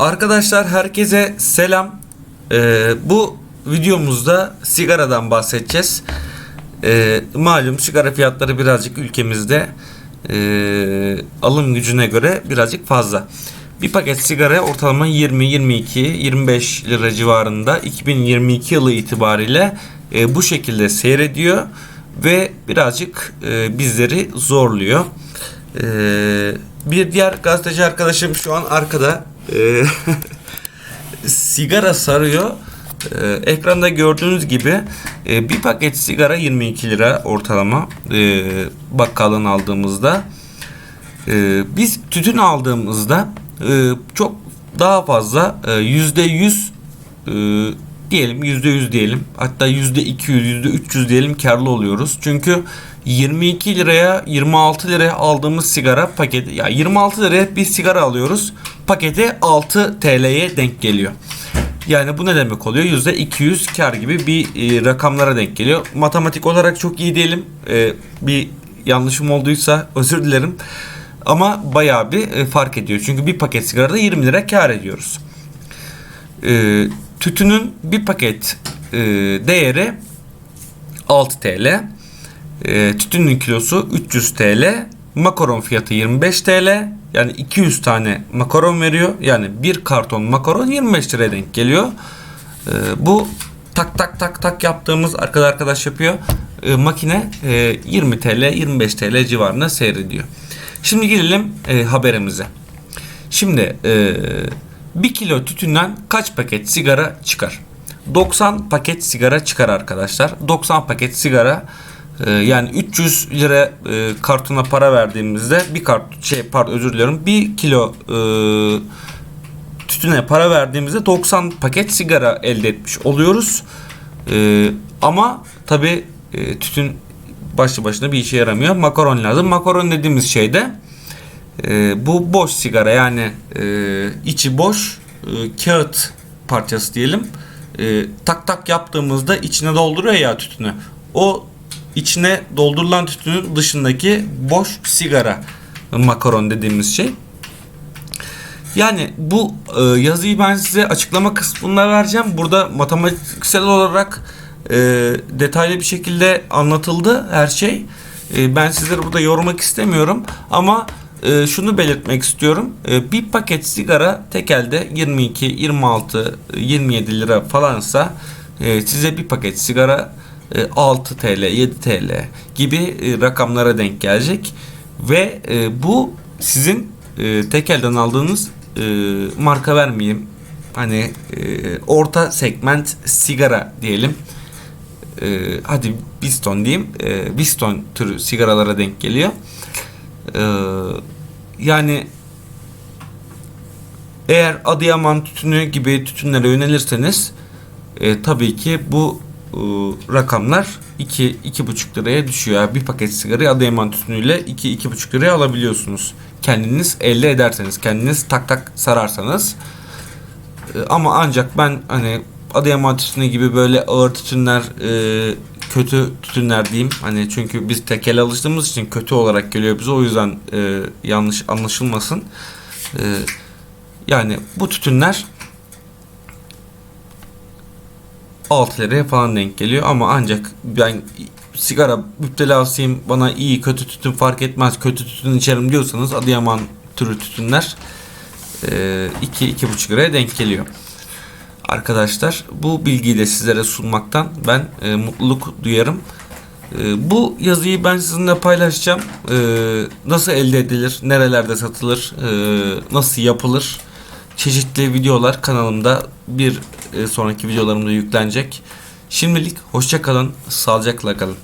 Arkadaşlar herkese selam. Ee, bu videomuzda sigaradan bahsedeceğiz. Ee, malum sigara fiyatları birazcık ülkemizde e, alım gücüne göre birazcık fazla. Bir paket sigara ortalama 20, 22, 25 lira civarında 2022 yılı itibariyle e, bu şekilde seyrediyor ve birazcık e, bizleri zorluyor. Ee, bir diğer gazeteci arkadaşım şu an arkada e, sigara sarıyor. Ee, ekranda gördüğünüz gibi e, bir paket sigara 22 lira ortalama e, bakkaldan aldığımızda. E, biz tütün aldığımızda e, çok daha fazla e, yüzde yüz e, diyelim yüzde yüz diyelim hatta yüzde 200 yüzde 300 diyelim karlı oluyoruz. Çünkü 22 liraya 26 liraya aldığımız sigara paketi ya 26 liraya bir sigara alıyoruz paketi 6 TL'ye denk geliyor. Yani bu ne demek oluyor? Yüzde 200 kar gibi bir e, rakamlara denk geliyor. Matematik olarak çok iyi diyelim. E, bir yanlışım olduysa özür dilerim. Ama bayağı bir e, fark ediyor. Çünkü bir paket sigarada 20 lira kar ediyoruz. E, tütünün bir paket e, değeri 6 TL. E, tütünün kilosu 300 TL. Makaron fiyatı 25 TL. Yani 200 tane makaron veriyor. Yani bir karton makaron 25 liraya denk geliyor. E, bu tak tak tak tak yaptığımız arkadaş arkadaş yapıyor. E, makine e, 20 TL 25 TL civarında seyrediyor. Şimdi gelelim e, haberimize. Şimdi e, 1 kilo tütünden kaç paket sigara çıkar? 90 paket sigara çıkar arkadaşlar. 90 paket sigara e, yani 300 lira e, kartına para verdiğimizde bir kart şey pardon özür diliyorum 1 kilo e, tütüne para verdiğimizde 90 paket sigara elde etmiş oluyoruz. E, ama tabi e, tütün başlı başına bir işe yaramıyor. Makaron lazım. Makaron dediğimiz şey de e, bu boş sigara yani e, içi boş e, kağıt parçası diyelim. E, tak tak yaptığımızda içine dolduruyor ya tütünü. O içine doldurulan tütünün dışındaki boş sigara makaron dediğimiz şey. Yani bu e, yazıyı ben size açıklama kısmında vereceğim. Burada matematiksel olarak e, detaylı bir şekilde anlatıldı her şey. E, ben sizleri burada yormak istemiyorum ama e, şunu belirtmek istiyorum. E, bir paket sigara tek elde 22, 26, 27 lira falansa e, size bir paket sigara 6 TL, 7 TL gibi e, rakamlara denk gelecek ve e, bu sizin e, tek elden aldığınız marka vermeyeyim. Hani orta segment sigara diyelim. Hadi Biston diyeyim. Biston türü sigaralara denk geliyor. Yani eğer Adıyaman tütünü gibi tütünlere yönelirseniz e, tabii ki bu rakamlar 2 2,5 liraya düşüyor. Bir paket sigarayı Adıyaman tütünüyle 2 2,5 liraya alabiliyorsunuz. Kendiniz elde ederseniz, kendiniz tak tak sararsanız. E, ama ancak ben hani Adıyaman tütünü gibi böyle ağır tütünler e, kötü tütünler diyeyim. Hani çünkü biz tekel alıştığımız için kötü olarak geliyor bize. O yüzden e, yanlış anlaşılmasın. E, yani bu tütünler 6 liraya falan denk geliyor ama ancak ben sigara müptelasıyım bana iyi kötü tütün fark etmez kötü tütün içerim diyorsanız Adıyaman türü tütünler 2-2,5 liraya denk geliyor. Arkadaşlar bu bilgiyi de sizlere sunmaktan ben e, mutluluk duyarım. E, bu yazıyı ben sizinle paylaşacağım. E, nasıl elde edilir, nerelerde satılır, e, nasıl yapılır. Çeşitli videolar kanalımda bir e, sonraki videolarımda yüklenecek. Şimdilik hoşça kalın, sağlıcakla kalın.